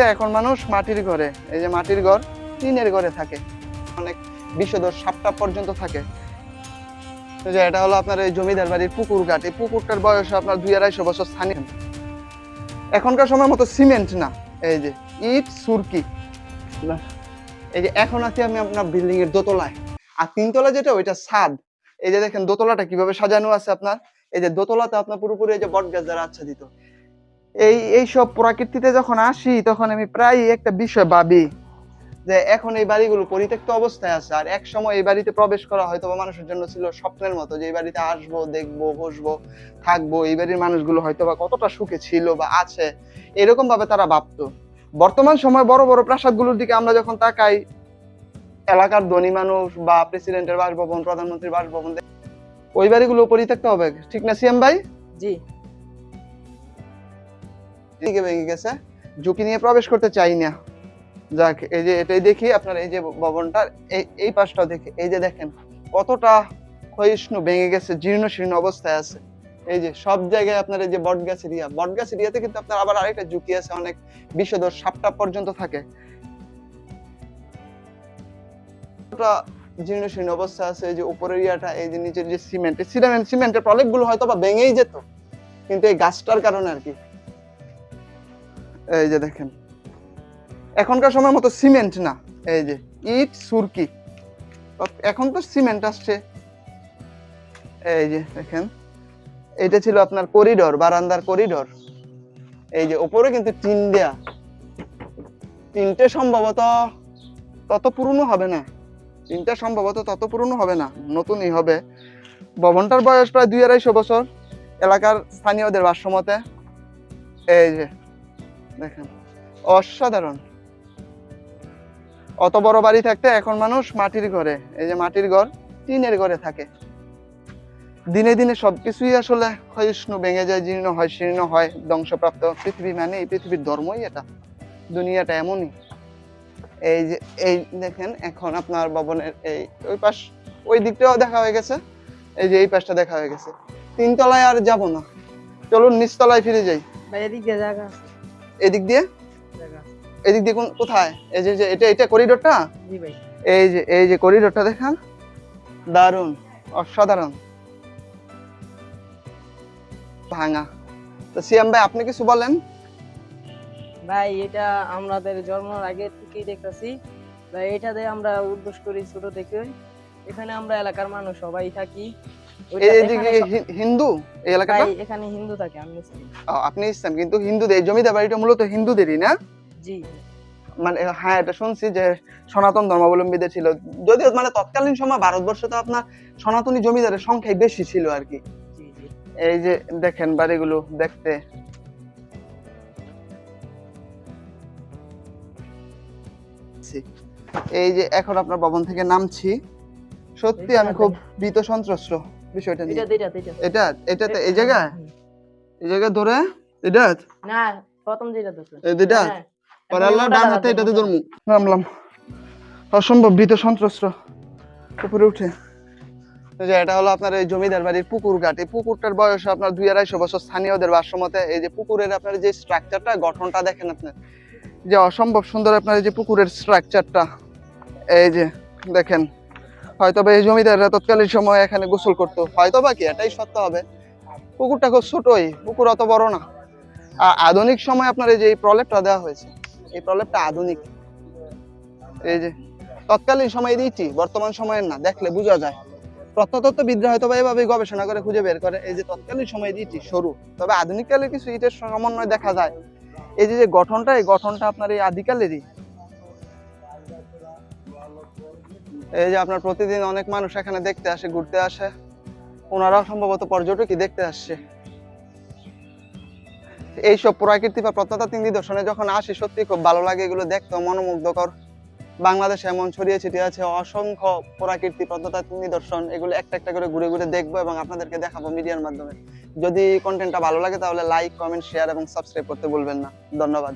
থাকতে এখন মানুষ মাটির ঘরে, এই যে মাটির ঘর টিনের ঘরে থাকে। অনেক বিষধর সাপটা পর্যন্ত থাকে। যে এটা হলো আপনার এই জমিদার বাড়ির পুকুর ঘাট। এই পুকুরটার বয়স আপনার দুই আড়াইশো বছর স্থানীয়। এখনকার সময় মতো সিমেন্ট না, এই যে ইট, সুরকি। এই যে এখন আছি আমি আপনার বিল্ডিং এর দোতলায়। আর তিনতলা যেটা, ওইটা ছাদ। এই যে দেখেন দোতলাটা কীভাবে সাজানো আছে আপনার? এই যে দোতলাতে আপনার পুরোপুরি এই যে বট গাছ দ্বারা আচ্ছাদিত। এই এই সব প্রকৃতিতে যখন আসি, তখন আমি প্রায় একটা বিষয় ভাবি যে এখন এই বাড়িগুলো পরিত্যক্ত অবস্থায় আছে। আর এক সময় এই বাড়িতে প্রবেশ করা হয়তো বা মানুষের জন্য ছিল স্বপ্নের মতো যে এই বাড়িতে আসব, দেখব, বসবো, থাকব। এই বাড়ির মানুষগুলো হয়তো বা কতটা সুখে ছিল বা আছে, এরকম ভাবে তারা ভাবতো। বর্তমান সময় বড় বড় প্রাসাদগুলোর দিকে আমরা যখন তাকাই, এলাকার ধনী মানুষ বা প্রেসিডেন্টের বাসভবন, প্রধানমন্ত্রীর বাসভবন, ওই বাড়িগুলো পরিত্যক্ত হবে। ঠিক না, সিএম ভাই? জি। দিকে ভেঙে গেছে। ঝুঁকি নিয়ে প্রবেশ করতে চাই না। যাক, এই যে এটাই দেখি আপনার, এই যে ভবনটার, এই এই পাশটাও দেখি। এই যে দেখেন, কতটা ক্ষয়িষ্ণু ভেঙে গেছে, জীর্ণ শীর্ণ অবস্থায় আছে। এই যে সব জায়গায় আপনার এই যে বট গাছ এরিয়া বট গাছ এরিয়াতে কিন্তু আপনার আবার আরেকটা ঝুঁকি আছে, অনেক বিষধর সাপটা পর্যন্ত থাকে। জীর্ণ শীর্ণ অবস্থা আছে, এই যে উপরের এরিয়াটা এই যে নিচের যে সিমেন্ট সিমেন্ট, সিমেন্টের প্রলেপগুলো হয়তো বা ভেঙেই যেত, কিন্তু এই গাছটার কারণে আর কি। এই যে দেখেন। এখনকার সময় মতো সিমেন্ট না। এই যে ইট, সুরকি। এখন তো সিমেন্ট আসছে। এই যে দেখেন, এটা ছিল আপনার করিডোর, বারান্দার করিডোর। এই যে উপরে কিন্তু টিন দেয়া। তিনটে সম্ভবত তত পুরনো হবে না। তিনটা সম্ভবত তত পুরনো হবে না। নতুনই হবে। ভবনটার বয়স প্রায় দুই আড়াইশো বছর। এলাকার স্থানীয়দের ভাষ্যমতে এই যে দেখেন। অসাধারণ। অত বড় বাড়ি থাকতে এখন মানুষ মাটির ঘরে এই যে মাটির ঘর টিনের ঘরে থাকে। দিনে দিনে সবকিছুই আসলে ক্ষয়িষ্ণু ভেঙে যায় জীর্ণ হয় শীর্ণ হয় ধ্বংসপ্রাপ্ত। পৃথিবী মানে এই পৃথিবীর ধর্মই এটা। দুনিয়াটা এমনই। এই যে এই দেখেন এখন আপনার ভবনের এই ওই পাশ ওই দিকটাও দেখা হয়ে গেছে। এই যে এই পাশটা দেখা হয়ে গেছে। তিনতলায় আর যাব না। চলুন নিচতলায় ফিরে যাই। জায়গা আছে, এদিক দিয়ে? এদিক দিয়ে কোন- কোথায়? এই যে এটা এটা করিডোরটা? এই যে এই যে করিডোরটা দেখান। দারুণ অসাধারণ। ভাঙা। তো সিয়াম ভাই আপনি কিছু বলেন? ভাই এটা আমাদের জন্মের আগে থেকেই দেখতেছি। ভাই এটা দিয়ে আমরা উদ্দেশ করি ছোট থেকে এখানে আমরা এলাকার মানুষ সবাই থাকি। হিন্দু এই এলাকাটা? এখানে হিন্দু থাকে আমি মুসলিম। আপনি ইসলাম কিন্তু হিন্দুদের জমিদার বাড়িটা মূলত হিন্দুদেরই না? জি। মানে হ্যাঁ এটা শুনছি যে সনাতন ধর্মাবলম্বীদের ছিল। যদিও মানে তৎকালীন সময় ভারতবর্ষে তো আপনার সনাতনী জমিদারের সংখ্যাই বেশি ছিল আর কি। এই যে দেখেন বাড়িগুলো দেখতে। এই যে এখন আপনার ভবন থেকে নামছি। সত্যি আমি খুব ভীত সন্ত্রস্ত বিষয়টা নিয়ে। এটা এটা এটা এটা এটাতে এই জায়গায়? এই জায়গায় ধরে? এটা না প্রথম যেটা তো এই দুইটা হ্যাঁ। আল্লাহ ডান হাতে এটাতে ধরমু। নামলাম। অসম্ভব ভীত সন্ত্রস্ত। উপরে উঠে। যে এটা হলো আপনার এই জমিদার বাড়ির পুকুর ঘাট। এই পুকুরটার বয়স আপনার দুই আড়াইশো বছর। স্থানীয়দের ভাষ্যমতে এই যে পুকুরের আপনার যে স্ট্রাকচারটা গঠনটা দেখেন আপনার যে অসম্ভব সুন্দর আপনার এই যে পুকুরের স্ট্রাকচারটা এই যে দেখেন। হয়তো বা এই জমিদাররা তৎকালীন সময় এখানে গোসল করতো। হয়তো বা কি, এটাই সত্য হবে। পুকুরটা খুব ছোটই, পুকুর অত বড় না। আর আধুনিক সময় আপনার এই যে এই প্রলেপটা দেওয়া হয়েছে, এই প্রলেপটা আধুনিক। এই যে, তৎকালীন সময়ের ইটি বর্তমান সময়ের না, দেখলে বোঝা যায়। প্রত্নতত্ত্ববিদরা হয়তো বা এভাবে গবেষণা করে খুঁজে বের করে, এই যে তৎকালীন সময় ইটি সরু। তবে আধুনিক কালে কিছু ইটের সমন্বয় দেখা যায়। এই যে গঠনটা, এই গঠনটা আপনার এই আদিকালেরই। এই যে আপনার প্রতিদিন অনেক মানুষ এখানে দেখতে আসে, ঘুরতে আসে। ওনারাও সম্ভবত পর্যটকই দেখতে আসছে। এইসব প্রাকৃতিক বা প্রত্নতাত্ত্বিক নিদর্শনে যখন আসি সত্যি খুব ভালো লাগে এগুলো দেখতে। মনোমুগ্ধকর। বাংলাদেশে এমন ছড়িয়ে ছিটিয়ে আছে অসংখ্য প্রাকৃতিক প্রত্নতাত্ত্বিক নিদর্শন। এগুলো একটা একটা করে ঘুরে ঘুরে দেখব এবং আপনাদেরকে দেখাবো মিডিয়ার মাধ্যমে। যদি কন্টেন্টটা ভালো লাগে তাহলে লাইক কমেন্ট শেয়ার এবং সাবস্ক্রাইব করতে ভুলবেন না। ধন্যবাদ।